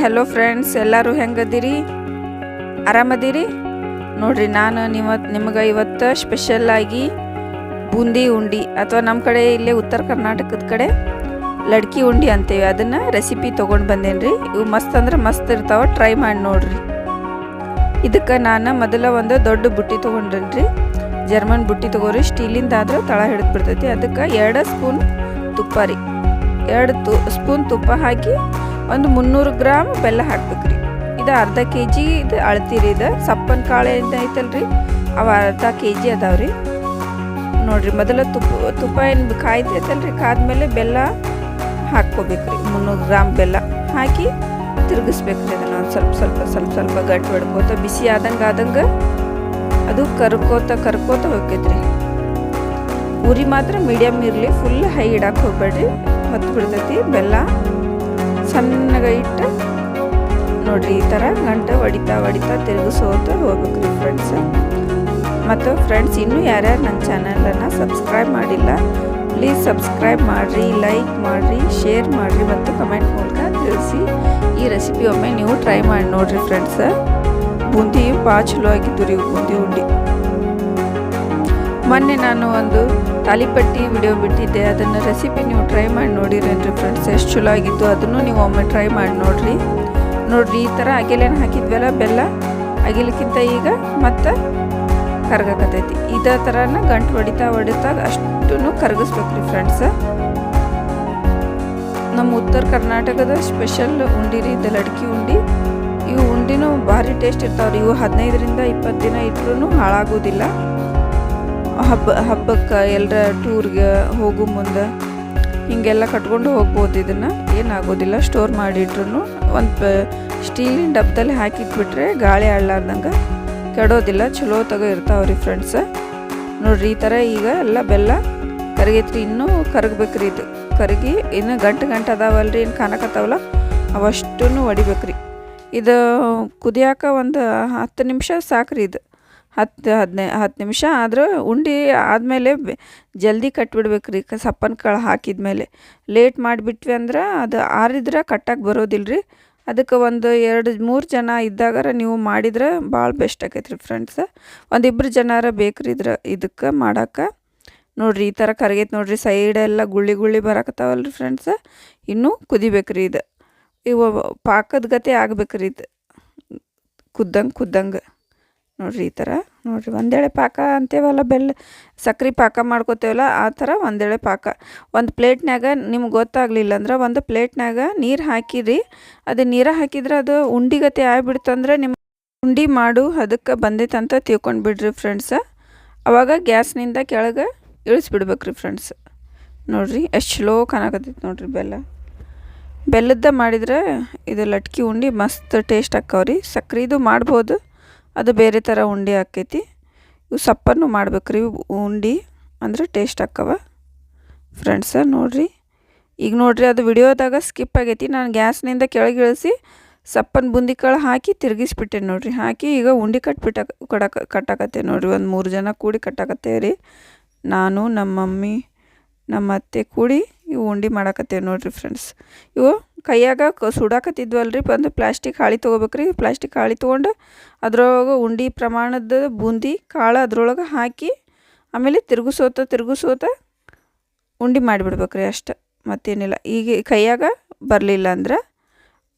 Hello friends ಎಲ್ಲರೂ ಹೆಂಗದಿರಿ? ಆರಾಮದಿರಿ? ನೋಡ್ರಿ, ನಾನು ನಿವತ್ತು ನಿಮಗೆ ಇವತ್ತು ಸ್ಪೆಷಲ್ ಆಗಿ ಬೂಂದಿ ಉಂಡಿ, ಅಥವಾ ನಮ್ಮ ಕಡೆ ಇಲ್ಲೇ ಉತ್ತರ ಕರ್ನಾಟಕದ ಕಡೆ ಲಡ್ಕಿ ಉಂಡಿ ಅಂತೇವೆ. ಅದನ್ನು ರೆಸಿಪಿ ತೊಗೊಂಡು ಬಂದೇನ್ರಿ. ಇವು ಮಸ್ತ್ ಅಂದ್ರೆ ಮಸ್ತ್ ಇರ್ತಾವೆ ಟ್ರೈ ಮಾಡಿ ನೋಡ್ರಿ. ಇದಕ್ಕೆ ನಾನು ಮೊದಲ ಒಂದು ದೊಡ್ಡ ಬುಟ್ಟಿ ತೊಗೊಂಡ್ರಿ ಜರ್ಮನ್ ಬುಟ್ಟಿ ತೊಗೋರಿ. ಸ್ಟೀಲಿಂದ ಆದ್ರೆ ತಳ ಹಿಡಿದು ಬಿಡ್ತೈತಿ. ಅದಕ್ಕೆ ಎರಡು ಸ್ಪೂನ್ ತುಪ್ಪ ರೀ. ಎರಡು ತು, ಸ್ಪೂನ್ ತುಪ್ಪ ಹಾಕಿ ಒಂದು ಮುನ್ನೂರು ಗ್ರಾಮ್ ಬೆಲ್ಲ ಹಾಕ್ಬೇಕ್ರಿ. ಇದು ಅರ್ಧ ಕೆ ಜಿ ಇದು ಅಳ್ತೀರಿ ಇದು. ಸಪ್ಪನ ಕಾಳು ಏನು ಐತಲ್ರಿ. ಅವ ಅರ್ಧ ಕೆ ಜಿ ಅದಾವ್ರಿ. ನೋಡ್ರಿ, ಮೊದಲ ತುಪ್ಪ ತುಪ್ಪ ಏನು ಕಾಯ್ತೈತಲ್ರಿ ಕಾದ್ಮೇಲೆ ಬೆಲ್ಲ ಹಾಕ್ಕೋಬೇಕ್ರಿ. ಮುನ್ನೂರು ಗ್ರಾಮ್ ಬೆಲ್ಲ ಹಾಕಿ ತಿರುಗಿಸ್ಬೇಕ್ರಿ ಅದನ್ನು ಒಂದು ಸ್ವಲ್ಪ ಸ್ವಲ್ಪ ಸ್ವಲ್ಪ ಸ್ವಲ್ಪ ಗಟ್ಟಿ ಹೊಡ್ಕೋತ ಬಿಸಿ ಆದಂಗೆ ಆದಂಗೆ ಅದು ಕರ್ಕೋತ ಕರ್ಕೋತ ಹೋಗ್ತೈತ್ರಿ. ಉರಿ ಮಾತ್ರ ಮೀಡಿಯಮ್ ಇರಲಿ. ಫುಲ್ ಹೈ ಇಡಕ್ಕೆ ಹೋಗ್ಬೇಡ್ರಿ. ಹೊತ್ತು ಬಿಡ್ತೈತಿ ಬೆಲ್ಲ. ಸಣ್ಣಗೆ ಇಟ್ಟು ನೋಡಿರಿ, ಈ ಥರ ಗಂಟು ಹೊಡಿತಾ ಹೊಡಿತಾ ತಿರುಗಿಸೋತ ಹೋಗ್ಬೇಕ್ರಿ ಫ್ರೆಂಡ್ಸ್ ಮತ್ತು ಫ್ರೆಂಡ್ಸ್ ಇನ್ನೂ ಯಾರ್ಯಾರು ನನ್ನ ಚಾನಲನ್ನು ಸಬ್ಸ್ಕ್ರೈಬ್ ಮಾಡಿಲ್ಲ ಪ್ಲೀಸ್ ಸಬ್ಸ್ಕ್ರೈಬ್ ಮಾಡಿರಿ ಲೈಕ್ ಮಾಡಿರಿ ಶೇರ್ ಮಾಡಿರಿ ಮತ್ತು ಕಮೆಂಟ್ ಮೂಲಕ ತಿಳಿಸಿ. ಈ ರೆಸಿಪಿ ಒಮ್ಮೆ ನೀವು ಟ್ರೈ ಮಾಡಿ ನೋಡಿರಿ ಫ್ರೆಂಡ್ಸ್ ಬೂಂದಿ ಭಾಳ ಚಲೋ ಆಗಿದ್ದು ರೀ, ಬೂಂದಿ ಉಂಡಿ. ಮೊನ್ನೆ ನಾನು ಒಂದು ತಾಲಿಪಟ್ಟಿ ವಿಡಿಯೋ ಬಿಟ್ಟಿದ್ದೆ. ಅದನ್ನು ರೆಸಿಪಿ ನೀವು ಟ್ರೈ ಮಾಡಿ ನೋಡಿರೇನ್ರಿ ಫ್ರೆಂಡ್ಸ್ ಎಷ್ಟು ಚಲೋ ಆಗಿತ್ತು ಅದನ್ನು ನೀವು ಒಮ್ಮೆ ಟ್ರೈ ಮಾಡಿ ನೋಡಿರಿ. ನೋಡಿರಿ, ಈ ಥರ ಅಗಿಲೇನು ಹಾಕಿದ್ವಲ್ಲ, ಬೆಲ್ಲ ಅಗಿಲಕ್ಕಿಂತ ಈಗ ಮತ್ತು ಕರ್ಗಕತ್ತೈತಿ. ಇದೇ ಥರನ ಗಂಟು ಹೊಡಿತಾ ಹೊಡಿತಾ ಅಷ್ಟು ಕರಗಿಸ್ಬೇಕ್ರಿ ಫ್ರೆಂಡ್ಸ್ ನಮ್ಮ ಉತ್ತರ ಕರ್ನಾಟಕದ ಸ್ಪೆಷಲ್ ಉಂಡಿ ರೀ ಇದು ಲಡ್ಕಿ ಉಂಡಿ. ಇವು ಉಂಡಿನೂ ಭಾರಿ ಟೇಸ್ಟ್ ಇರ್ತಾವ್ರಿ. ಇವು ಹದಿನೈದರಿಂದ ಇಪ್ಪತ್ತು ದಿನ ಇಟ್ಟರೂ ಹಾಳಾಗೋದಿಲ್ಲ. ಹಬ್ಬ, ಹಬ್ಬಕ್ಕೆ ಎಲ್ಲರ ಟೂರ್ಗೆ ಹೋಗೋ ಮುಂದೆ ಹಿಂಗೆಲ್ಲ ಕಟ್ಕೊಂಡು ಹೋಗ್ಬೋದು ಇದನ್ನು. ಏನಾಗೋದಿಲ್ಲ ಸ್ಟೋರ್ ಮಾಡಿಟ್ರು ಒಂದು ಸ್ಟೀಲಿನ ಡಬ್ಬದಲ್ಲಿ ಹಾಕಿಟ್ಬಿಟ್ರೆ ಗಾಳಿ ಆಡ್ಲಾರ್ದಂಗೆ ಕೆಡೋದಿಲ್ಲ, ಚಲೋ ತಗೋ ಇರ್ತಾವ್ರಿ ಫ್ರೆಂಡ್ಸ್ ನೋಡ್ರಿ, ಈ ಥರ ಈಗ ಎಲ್ಲ ಬೆಲ್ಲ ಕರಗೈತ್ರಿ, ಇನ್ನೂ ಕರಗಬೇಕ್ರಿ ಇದು. ಕರಗಿ ಇನ್ನು ಗಂಟು ಗಂಟು ಅದಾವಲ್ರಿ ಏನು ಕಾಣಕತ್ತಾವಲ್ಲ ಅವಷ್ಟು ಹೊಡಿಬೇಕ್ರಿ ಇದು ಕುದಿಯಾಕ ಒಂದು ಹತ್ತು ನಿಮಿಷ ಸಾಕ್ರಿ ಇದು. ಹತ್ತು ಹದಿನೈ, ಹತ್ತು ನಿಮಿಷ ಆದ್ರೆ ಉಂಡಿ ಆದಮೇಲೆ ಜಲ್ದಿ ಕಟ್ಬಿಡ್ಬೇಕ್ರಿ. ಕ, ಸಪ್ಪನ ಕಾಳು ಹಾಕಿದ್ಮೇಲೆ. ಲೇಟ್ ಮಾಡಿಬಿಟ್ವಿ ಅಂದ್ರೆ ಅದು ಆರಿದ್ರೆ ಕಟ್ಟಕ್ಕೆ ಬರೋದಿಲ್ಲ ರೀ ಅದಕ್ಕೆ ಒಂದು ಎರಡು, ಮೂರು ಜನ ಇದ್ದಾಗಾರ ನೀವು ಮಾಡಿದ್ರೆ ಭಾಳ ಬೆಸ್ಟ್ ಆಕೈತೆ ರೀ ಫ್ರೆಂಡ್ಸ್. ಒಂದಿಬ್ಬರು ಜನಾರ ಬೇಕ್ರಿ ಇದ್ರ, ಇದಕ್ಕೆ ಮಾಡೋಕ್ಕೆ ನೋಡಿರಿ ಈ ಥರ ಕರಗೈತೆ ನೋಡ್ರಿ ಸೈಡೆಲ್ಲ ಗುಳ್ಳಿ ಗುಳ್ಳಿ ಬರಕತ್ತಾವಲ್ಲ ರೀ ಫ್ರೆಂಡ್ಸ್. ಇನ್ನೂ ಕುದಿಬೇಕ್ರಿ ಇದು. ಇವು, ಪಾಕದ ಗತೆ ಆಗ್ಬೇಕ್ರಿ ಇದು. ಕುದ್ದಂಗೆ ಕುದ್ದಂಗೆ. ನೋಡ್ರಿ ಈ ಥರ. ನೋಡ್ರಿ, ಒಂದೇಳೆ ಪಾಕ ಅಂತೇವಲ್ಲ ಬೆಲ್ಲ ಸಕ್ರೆ ಪಾಕ ಮಾಡ್ಕೋತೇವಲ್ಲ, ಆ ಥರ ಒಂದೇಳೆ ಪಾಕ. ಒಂದು ಪ್ಲೇಟ್ನಾಗ ನಿಮ್ಗೆ ಗೊತ್ತಾಗಲಿಲ್ಲ ಅಂದ್ರೆ ಒಂದು ಪ್ಲೇಟ್ನಾಗ ನೀರು ಹಾಕಿರಿ. ಅದು ನೀರು ಹಾಕಿದ್ರೆ ಅದು ಉಂಡಿಗತೆ ಆಗ್ಬಿಡ್ತಂದ್ರೆ ನಿಮ್ಮ ಉಂಡಿ ಮಾಡು, ಅದಕ್ಕೆ ಬಂದೈತಂತ ತಿಳ್ಕೊಂಡು ಬಿಡ್ರಿ ಫ್ರೆಂಡ್ಸ ಅವಾಗ ಗ್ಯಾಸ್ನಿಂದ ಕೆಳಗೆ ಇಳಿಸ್ಬಿಡ್ಬೇಕ್ರಿ ಫ್ರೆಂಡ್ಸ್ ನೋಡ್ರಿ, ಎಷ್ಟು ಸ್ಲೋ ಕಾಣಕತ್ತೈತೆ ನೋಡ್ರಿ ಬೆಲ್ಲ. ಬೆಲ್ಲದ ಮಾಡಿದ್ರೆ ಇದು ಲಟ್ಕಿ ಉಂಡಿ ಮಸ್ತ್ ಟೇಸ್ಟ್ ಹಾಕವ್ರಿ ಸಕ್ರಿದು ಮಾಡ್ಬೋದು. ಅದು ಬೇರೆ ಥರ ಉಂಡೆ ಆಕೈತಿ ಇವು ಸಪ್ಪನ್ನು ಮಾಡ್ಬೇಕ್ರಿ. ಉಂಡೆ ಅಂದ್ರೆ ಟೇಸ್ಟ್ ಆಕ್ಕವ. ಫ್ರೆಂಡ್ಸ ನೋಡಿರಿ. ಈಗ ನೋಡಿರಿ, ಅದು ವಿಡಿಯೋದಾಗ ಸ್ಕಿಪ್ ಆಗೈತಿ. ನಾನು ಗ್ಯಾಸ್ನಿಂದ ಕೆಳಗೆ ಇಳಿಸಿ ಸಪ್ಪನ ಬುಂದಿ ಕಾಳು ಹಾಕಿ ತಿರುಗಿಸ್ಬಿಟ್ಟೆ ನೋಡಿರಿ. ಹಾಕಿ ಈಗ ಉಂಡಿ ಕಟ್ಬಿಟ್ಟ ಕಡಕ, ಕಟ್ಟಾಕತ್ತೆ ನೋಡಿರಿ. ಒಂದು ಮೂರು ಜನ ಕೂಡಿ ಕಟ್ಟಾಕತ್ತೇವೆ ರೀ ನಾನು ನಮ್ಮ ಮಮ್ಮಿ ನಮ್ಮ ಅತ್ತೆ ಕೂಡಿ ಇವು ಉಂಡಿ ಮಾಡಾಕತ್ತೇವೆ ನೋಡಿರಿ ಫ್ರೆಂಡ್ಸ್ ಇವು ಕೈಯಾಗ ಸುಡಾಕತ್ತಿದ್ವಲ್ರಿ ಬಂದು ಪ್ಲಾಸ್ಟಿಕ್ ಹಾಳಿ ತೊಗೋಬೇಕ್ರಿ. ಪ್ಲಾಸ್ಟಿಕ್ ಹಾಳಿ ತೊಗೊಂಡು ಅದ್ರೊಳಗೆ ಉಂಡಿ ಪ್ರಮಾಣದ ಬೂಂದಿ ಕಾಳು ಅದ್ರೊಳಗೆ ಹಾಕಿ ಆಮೇಲೆ ತಿರುಗಿಸೋತ ತಿರುಗಿಸೋತ ಉಂಡಿ ಮಾಡಿಬಿಡ್ಬೇಕ್ರಿ ಅಷ್ಟೆ. ಮತ್ತೇನಿಲ್ಲ. ಈಗ ಕೈಯಾಗ ಬರಲಿಲ್ಲ ಅಂದ್ರೆ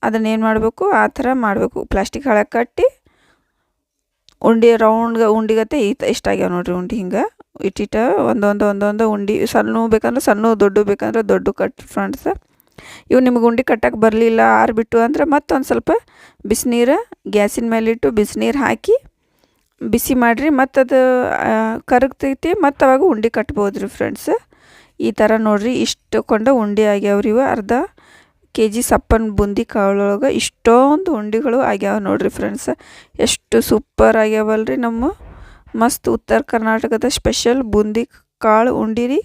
ಅದನ್ನೇನು ಮಾಡಬೇಕು? ಆ ಥರ ಮಾಡಬೇಕು. ಪ್ಲಾಸ್ಟಿಕ್ ಹಾಳಾಗ ಕಟ್ಟಿ ಉಂಡಿ ರೌಂಡ್ಗೆ ಉಂಡಿಗತ್ತೆ ಈ ಇಷ್ಟಾಗ್ಯಾವ ನೋಡ್ರಿ ಉಂಡಿ ಹಿಂಗೆ. ಇಟ್ಟಿಟ್ಟ ಒಂದೊಂದು ಒಂದೊಂದು ಉಂಡಿ, ಸಣ್ಣ ಬೇಕಂದ್ರೆ ಸಣ್ಣ, ದೊಡ್ಡ ಬೇಕಂದ್ರೆ ದೊಡ್ಡ ಕಟ್ ಫ್ರೆಂಡ್ಸ್ ಇವು ನಿಮ್ಗೆ ಉಂಡಿ ಕಟ್ಟಕ್ಕೆ ಬರಲಿಲ್ಲ ಆರಿಬಿಟ್ಟು ಅಂದ್ರೆ ಮತ್ತೊಂದು ಸ್ವಲ್ಪ ಬಿಸಿನೀರು, ಗ್ಯಾಸಿನ ಮೇಲಿಟ್ಟು ಬಿಸಿನೀರು ಹಾಕಿ ಬಿಸಿ ಮಾಡಿರಿ ಮತ್ತು ಅದು ಕರಗ್ತೈತಿ ಮತ್ತು ಅವಾಗ ಉಂಡಿ ಕಟ್ಬೋದು ರೀ ಫ್ರೆಂಡ್ಸ್ ಈ ಥರ ನೋಡಿರಿ ಇಷ್ಟು ಕೊಂಡ ಉಂಡಿ ಆಗ್ಯಾವ್ರಿ ಇವು ಅರ್ಧ. ಕೆ ಜಿ ಸಪ್ಪನ ಬೂಂದಿ ಕಾಳೊಳಗೆ ಇಷ್ಟೊಂದು ಉಂಡಿಗಳು ಆಗ್ಯಾವ ನೋಡಿರಿ ಫ್ರೆಂಡ್ಸ್ ಎಷ್ಟು ಸೂಪರ್ ಆಗ್ಯಾವಲ್ರಿ ನಮ್ಮ ಮಸ್ತ್ ಉತ್ತರ ಕರ್ನಾಟಕದ ಸ್ಪೆಷಲ್ ಬೂಂದಿ ಕಾಳು ಉಂಡಿರಿ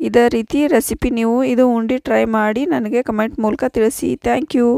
ಇದೇ ರೀತಿ ರೆಸಿಪಿ ನೀವು ಇದು ಉಂಡಿ ಟ್ರೈ ಮಾಡಿ ನನಗೆ ಕಮೆಂಟ್ ಮೂಲಕ ತಿಳಿಸಿ. Thank you